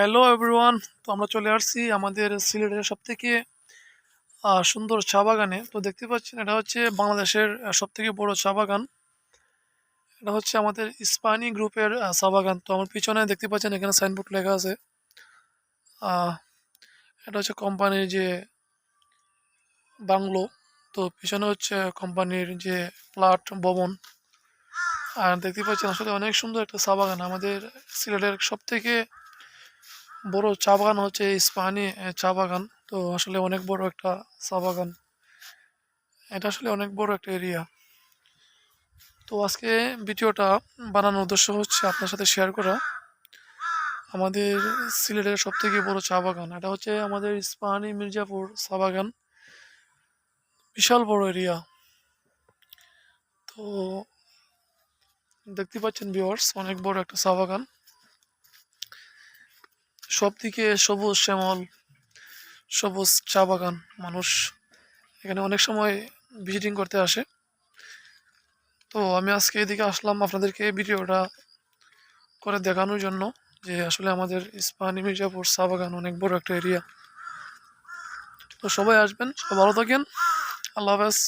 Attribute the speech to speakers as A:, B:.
A: Hello everyone তো আমরা চলে আসছি আমাদের সিলেটের সব থেকে সুন্দর চা বাগানে। তো দেখতে পাচ্ছেন, এটা হচ্ছে বাংলাদেশের সব থেকে বড় চা বাগান। এটা হচ্ছে আমাদের ইস্পানি গ্রুপের চা বাগান। তো আমার পিছনে দেখতে পাচ্ছেন, এখানে সাইনবোর্ড লেখা আছে। এটা হচ্ছে কোম্পানির যে বাংলো। তো পিছনে হচ্ছে কোম্পানির যে প্লাট, ভবন। আর দেখতে পাচ্ছেন, আসলে অনেক সুন্দর একটা চা বাগান। আমাদের সিলেটের সব থেকে বড় চা বাগান হচ্ছে ইস্পাহানি চা বাগান। তো আসলে অনেক বড় একটা চা বাগান। এটা আসলে অনেক বড় একটা এরিয়া তো আজকে ভিডিওটা বানানোর উদ্দেশ্য হচ্ছে আপনার সাথে শেয়ার করা। আমাদের সিলেটের সব থেকে বড় চা বাগান। এটা হচ্ছে আমাদের ইস্পাহানি মির্জাপুর চা বাগান। বিশাল বড় এরিয়া তো দেখতে পাচ্ছেন ভিউয়ার্স অনেক বড় একটা চা বাগান। সব দিকে সবুজ শ্যামল, সবুজ চা বাগান মানুষ এখানে অনেক সময় ভিজিটিং করতে আসে। তো আমি আজকে এদিকে আসলাম আপনাদেরকে ভিডিওটা করে দেখানোর জন্য যে আসলে আমাদের ইস্পাহানি মির্জাপুর চা বাগান অনেক বড় একটা এরিয়া তো সবাই আসবেন, সবাই ভালো থাকেন। আল্লাহ হাফেজ।